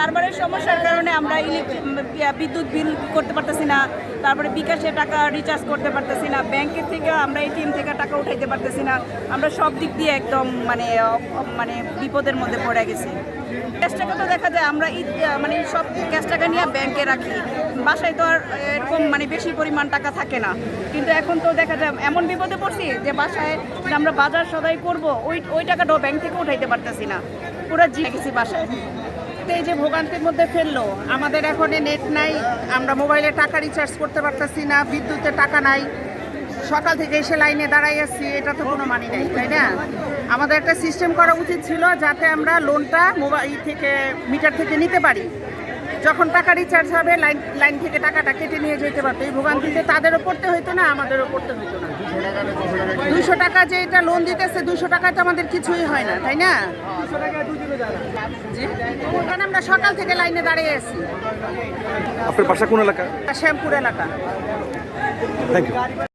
সার্ভারের সমস্যার কারণে আমরা বিদ্যুৎ বিল করতে পারতেছি না। তারপরে বিকাশে টাকা রিচার্জ করতে পারতেছি না। ব্যাংকের থেকে আমরা এটিএম থেকে টাকা উঠাইতে পারতেছি না। আমরা সব দিক দিয়ে একদম মানে মানে বিপদের মধ্যে পড়ে গেছি। ক্যাশ টাকা তো দেখা যায়, আমরা ঈদ মানে সব ক্যাশ টাকা নিয়ে ব্যাংকে রাখি। বাসায় তো আর এরকম মানে বেশি পরিমাণ টাকা থাকে না। কিন্তু এখন তো দেখা যায়, এমন বিপদে পড়ছি যে বাসায় আমরা বাজার সদাই করব, ওই ওই টাকাটাও ব্যাংক থেকে উঠাইতে পারতেছি না। পুরো জিয়ে গেছি বাসায়। তো এই যে ভোগান্তির মধ্যে ফেলল, আমাদের এখন নেট নাই, আমরা মোবাইলে টাকা রিচার্জ করতে পারতেছি না বিদ্যুতের টাকা নাই, সকাল থেকে এসে লাইনে দাঁড়াই আছি, এটা তো কোনো মানি নাই, তাই না? আমাদের একটা সিস্টেম করা উচিত ছিল যাতে আমরা লোনটা মোবাইল থেকে মিটার থেকে নিতে পারি। যখন টাকা রিচার্জ হবে লাইন লাইন থেকে টাকাটা কেটে নিয়ে যেতে পারতো। এই ভোগান্তিতে তাদেরও পড়তে হইতো না, আমাদেরও পড়তে হইতো না। দুইশো টাকা যে এটা লোন দিতেছে দুশো টাকা তো আমাদের কিছুই হয় না তাই না? ওখানে আমরা সকাল থেকে লাইনে দাঁড়িয়ে আছি। আপনার বাসা কোন এলাকা? শ্যামপুর এলাকা। Thank you